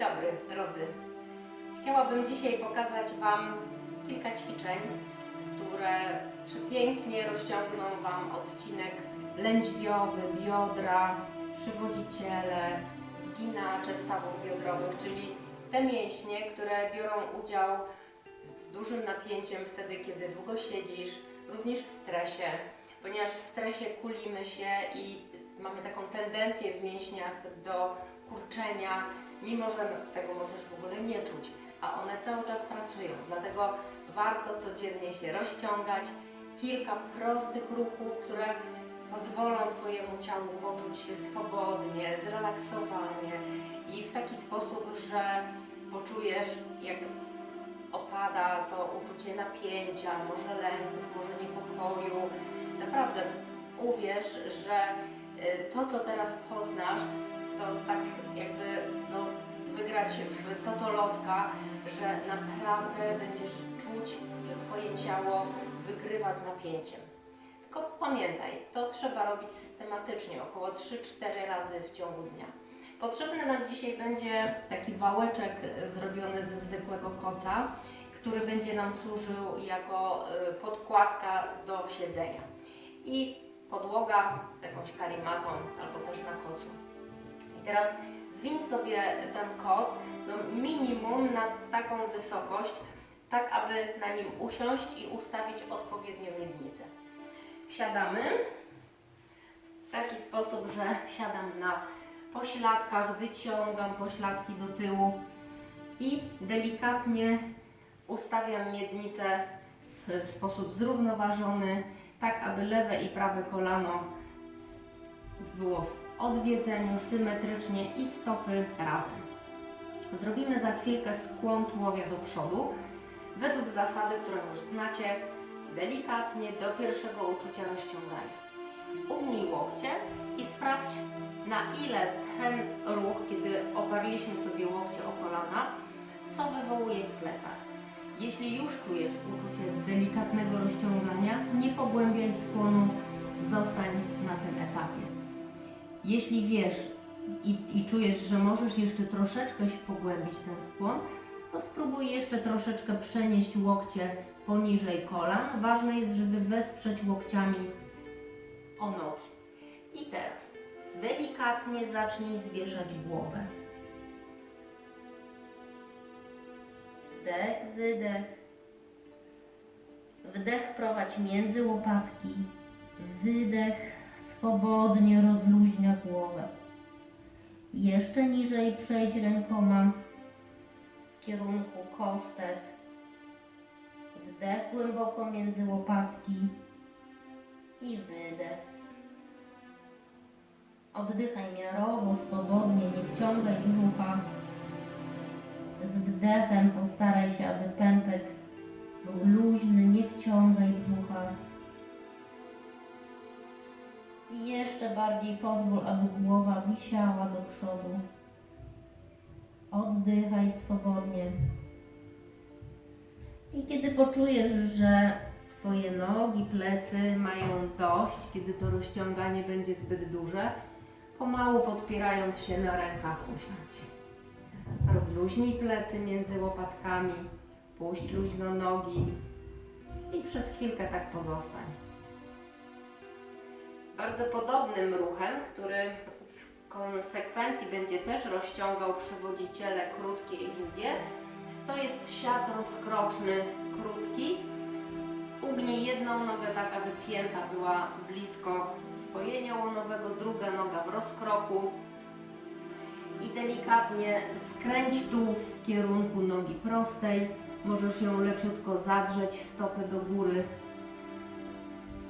Dobry, drodzy. Chciałabym dzisiaj pokazać Wam kilka ćwiczeń, które przepięknie rozciągną Wam odcinek lędźwiowy, biodra, przywodziciele, zginacze stawów biodrowych, czyli te mięśnie, które biorą udział z dużym napięciem wtedy, kiedy długo siedzisz, również w stresie, ponieważ w stresie kulimy się i mamy taką tendencję w mięśniach do kurczenia, mimo że tego możesz w ogóle nie czuć, a one cały czas pracują. Dlatego warto codziennie się rozciągać. Kilka prostych ruchów, które pozwolą Twojemu ciału poczuć się swobodnie, zrelaksowanie i w taki sposób, że poczujesz, jak opada to uczucie napięcia, może lęków, może niepokoju. Naprawdę uwierz, że y, to, co teraz poznasz, to tak jakby no, wygrać w totolotka, że naprawdę będziesz czuć, że Twoje ciało wygrywa z napięciem. Tylko pamiętaj, to trzeba robić systematycznie, około 3-4 razy w ciągu dnia. Potrzebny nam dzisiaj będzie taki wałeczek zrobiony ze zwykłego koca, który będzie nam służył jako y, podkładka do siedzenia. I podłoga z jakąś karimatą albo też na kocu. I teraz zwiń sobie ten koc no minimum na taką wysokość, tak aby na nim usiąść i ustawić odpowiednio miednicę. Siadamy w taki sposób, że siadam na pośladkach, wyciągam pośladki do tyłu i delikatnie ustawiam miednicę w sposób zrównoważony, tak aby lewe i prawe kolano było w odwiedzeniu symetrycznie i stopy razem. Zrobimy za chwilkę skłon tułowia do przodu, według zasady, którą już znacie, delikatnie do pierwszego uczucia rozciągania. Ugnij łokcie i sprawdź, na ile ten ruch, kiedy oparliśmy sobie łokcie o kolana, co wywołuje w plecach. Jeśli już czujesz uczucie delikatnego rozciągania, nie pogłębiaj skłonu, zostań na tym etapie. Jeśli wiesz i, i czujesz, że możesz jeszcze troszeczkę się pogłębić ten skłon, to spróbuj jeszcze troszeczkę przenieść łokcie poniżej kolan. Ważne jest, żeby wesprzeć łokciami o nogi. I teraz delikatnie zacznij zwieszać głowę. Wdech, wydech. Wdech prowadź między łopatki. Wydech swobodnie rozluźnia głowę. Jeszcze niżej przejdź rękoma w kierunku kostek. Wdech głęboko między łopatki i wydech. Oddychaj miarowo, swobodnie, nie wciągaj brzucha. Z wdechem postaraj się, aby pępek był luźny, nie wciągaj brzucha. I jeszcze bardziej pozwól, aby głowa wisiała do przodu. Oddychaj swobodnie. I kiedy poczujesz, że Twoje nogi, plecy mają dość, kiedy to rozciąganie będzie zbyt duże, pomału podpierając się na rękach usiądź. Rozluźnij plecy między łopatkami, puść luźno nogi i przez chwilkę tak pozostań. Bardzo podobnym ruchem, który w konsekwencji będzie też rozciągał przywodziciele krótkie i długie, to jest siat rozkroczny krótki. Ugnij jedną nogę tak, aby pięta była blisko spojenia łonowego, druga noga w rozkroku i delikatnie skręć tułów w kierunku nogi prostej. Możesz ją leciutko zadrzeć, stopy do góry.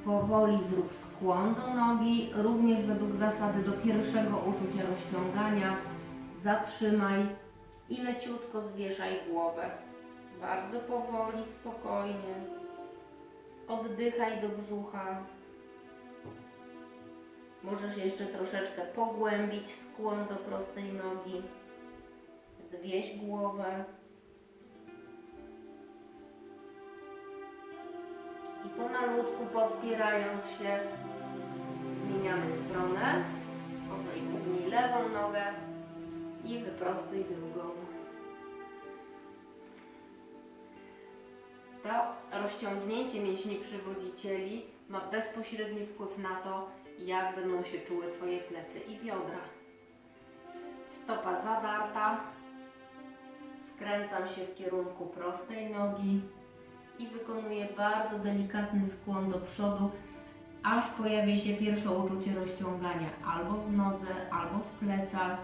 Powoli zrób skłon do nogi, również według zasady do pierwszego uczucia rozciągania. Zatrzymaj i leciutko zwieszaj głowę. Bardzo powoli, spokojnie. Oddychaj do brzucha. Możesz jeszcze troszeczkę pogłębić skłon do prostej nogi. Zwieś głowę. Pomalutku podpierając się, zmieniamy stronę. Ugnij lewą nogę I wyprostuj drugą. To rozciągnięcie mięśni przywódzicieli ma bezpośredni wpływ na to, jak będą się czuły Twoje plecy i biodra. Stopa zadarta. Skręcam się w kierunku prostej nogi i wykonuję bardzo delikatny skłon do przodu, aż pojawi się pierwsze uczucie rozciągania albo w nodze, albo w plecach.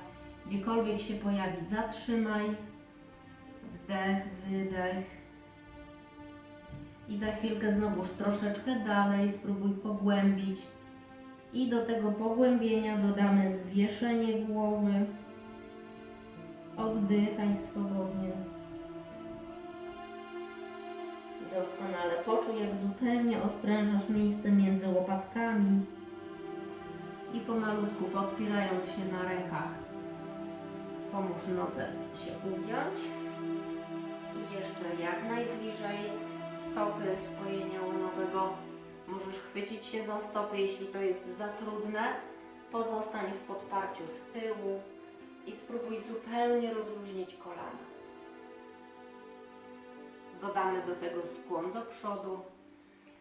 Gdziekolwiek się pojawi, zatrzymaj. Wdech, wydech. I za chwilkę znowuż troszeczkę dalej spróbuj pogłębić. I do tego pogłębienia dodamy zwieszenie głowy. Oddychaj swobodnie. Doskonale. Poczuj, jak zupełnie odprężasz miejsce między łopatkami i pomalutku podpierając się na rękach, pomóż nodze się ugiąć i jeszcze jak najbliżej stopy spojenia łonowego. Możesz chwycić się za stopy, jeśli to jest za trudne. Pozostań w podparciu z tyłu i spróbuj zupełnie rozluźnić kolana. Dodamy do tego skłon do przodu,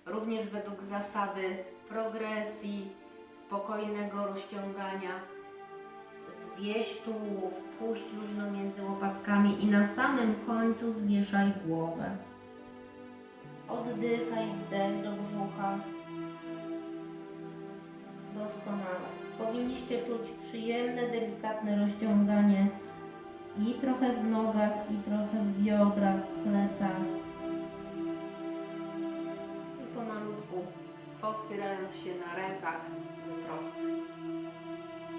również według zasady progresji, spokojnego rozciągania. Zwieś tułów, puść luźno między łopatkami i na samym końcu zwieszaj głowę. Oddychaj wdech do brzucha. Doskonale. Powinniście czuć przyjemne, delikatne rozciąganie i trochę w nogach, i trochę w biodrach, rękach, wyprostuj.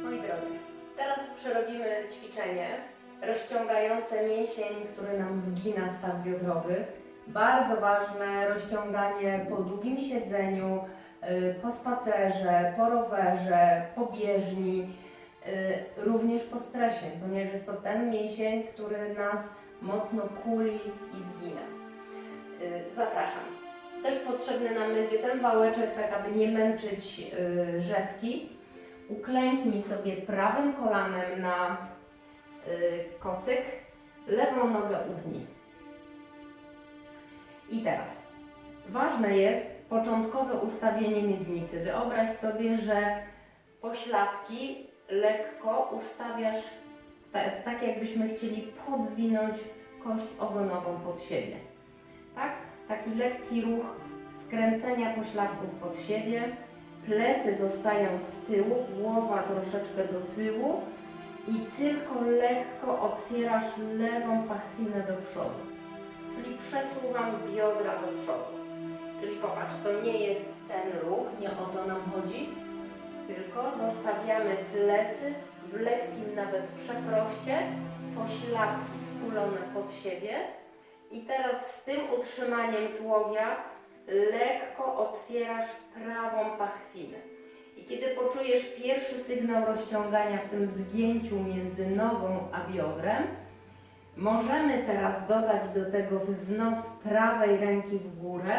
Moi drodzy, teraz przerobimy ćwiczenie rozciągające mięsień, który nam zgina staw biodrowy. Bardzo ważne rozciąganie po długim siedzeniu, y, po spacerze, po rowerze, po bieżni, y, również po stresie, ponieważ jest to ten mięsień, który nas mocno kuli i zgina. Y, Zapraszam. Też potrzebny nam będzie ten wałeczek, tak aby nie męczyć y, rzepki. Uklęknij sobie prawym kolanem na y, kocyk, lewą nogę ugnij. I teraz, ważne jest początkowe ustawienie miednicy. Wyobraź sobie, że pośladki lekko ustawiasz, to jest tak jakbyśmy chcieli podwinąć kość ogonową pod siebie. Tak? Taki lekki ruch skręcenia pośladków pod siebie. Plecy zostają z tyłu, głowa troszeczkę do tyłu i tylko lekko otwierasz lewą pachwinę do przodu. Czyli przesuwam biodra do przodu. Czyli popatrz, to nie jest ten ruch, nie o to nam chodzi, tylko zostawiamy plecy w lekkim nawet przeproście, pośladki skulone pod siebie i teraz z tym utrzymaniem tułowia lekko otwierasz prawą pachwinę. I kiedy poczujesz pierwszy sygnał rozciągania w tym zgięciu między nogą a biodrem, możemy teraz dodać do tego wznos prawej ręki w górę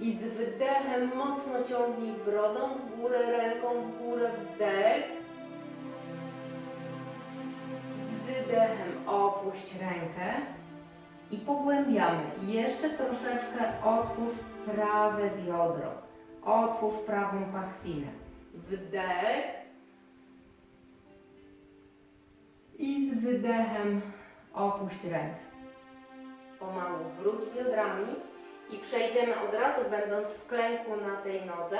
i z wydechem mocno ciągnij brodą w górę, ręką w górę, wdech. Z wydechem opuść rękę i pogłębiamy. Jeszcze troszeczkę otwórz prawe biodro. Otwórz prawą pachwinę. Wdech. I z wydechem opuść rękę. Pomału wróć biodrami i przejdziemy od razu, będąc w klęku na tej nodze,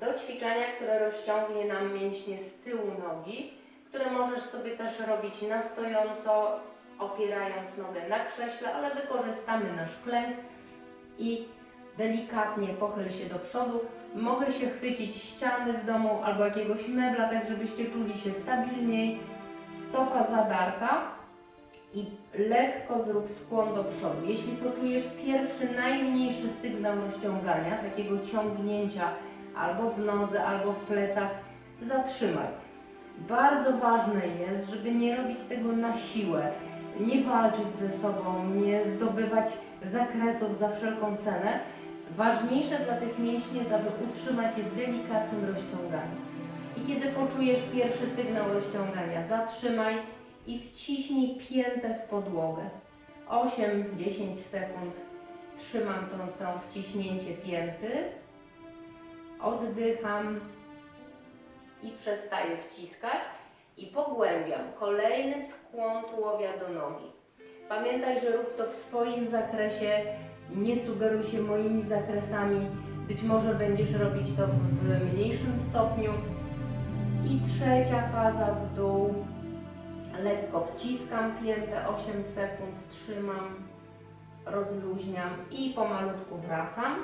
do ćwiczenia, które rozciągnie nam mięśnie z tyłu nogi, które możesz sobie też robić na stojąco, opierając nogę na krześle, ale wykorzystamy nasz klęk i delikatnie pochyl się do przodu. Mogę się chwycić ściany w domu albo jakiegoś mebla, tak żebyście czuli się stabilniej. Stopa zadarta i lekko zrób skłon do przodu. Jeśli poczujesz pierwszy, najmniejszy sygnał rozciągania, takiego ciągnięcia albo w nodze, albo w plecach, zatrzymaj. Bardzo ważne jest, żeby nie robić tego na siłę, nie walczyć ze sobą, nie zdobywać zakresów za wszelką cenę. Ważniejsze dla tych mięśni jest, aby utrzymać je w delikatnym rozciąganiu. I kiedy poczujesz pierwszy sygnał rozciągania, zatrzymaj i wciśnij piętę w podłogę. 8-10 sekund trzymam tą, wciśnięcie pięty, oddycham i przestaję wciskać i pogłębiam kolejny skłon tułowia do nogi. Pamiętaj, że rób to w swoim zakresie, nie sugeruj się moimi zakresami. Być może będziesz robić to w mniejszym stopniu. I trzecia faza w dół. Lekko wciskam piętę 8 sekund, trzymam, rozluźniam i pomalutku wracam.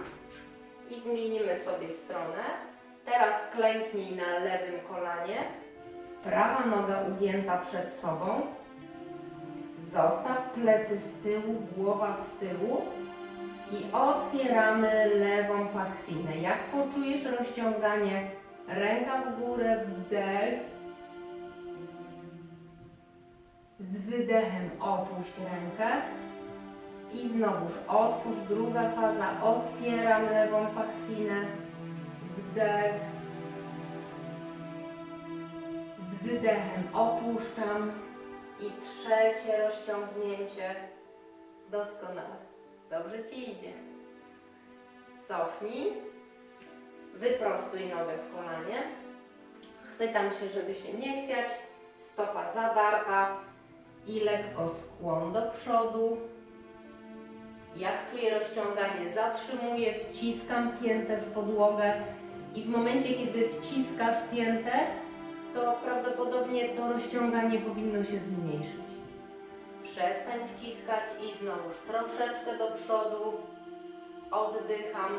I zmienimy sobie stronę. Teraz klęknij na lewym kolanie. Prawa noga ugięta przed sobą. Zostaw plecy z tyłu, głowa z tyłu i otwieramy lewą pachwinę. Jak poczujesz rozciąganie, ręka w górę, wdech. Z wydechem opuść rękę. I znowuż otwórz, druga faza, otwieram lewą pachwinę, wdech. Wydechem opuszczam i trzecie rozciągnięcie. Doskonale. Dobrze Ci idzie. Cofnij. Wyprostuj nogę w kolanie. Chwytam się, żeby się nie chwiać. Stopa zadarta i lekko skłon do przodu. Jak czuję rozciąganie, zatrzymuję, wciskam piętę w podłogę i w momencie, kiedy wciskasz piętę, to prawdopodobnie to rozciąganie powinno się zmniejszyć. Przestań wciskać i znowuż troszeczkę do przodu. Oddycham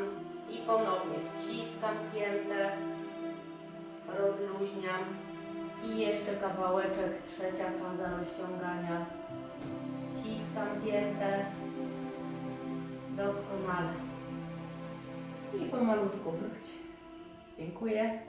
i ponownie wciskam piętę, rozluźniam i jeszcze kawałeczek, trzecia faza rozciągania. Wciskam piętę, doskonale. I pomalutku wróć. Dziękuję.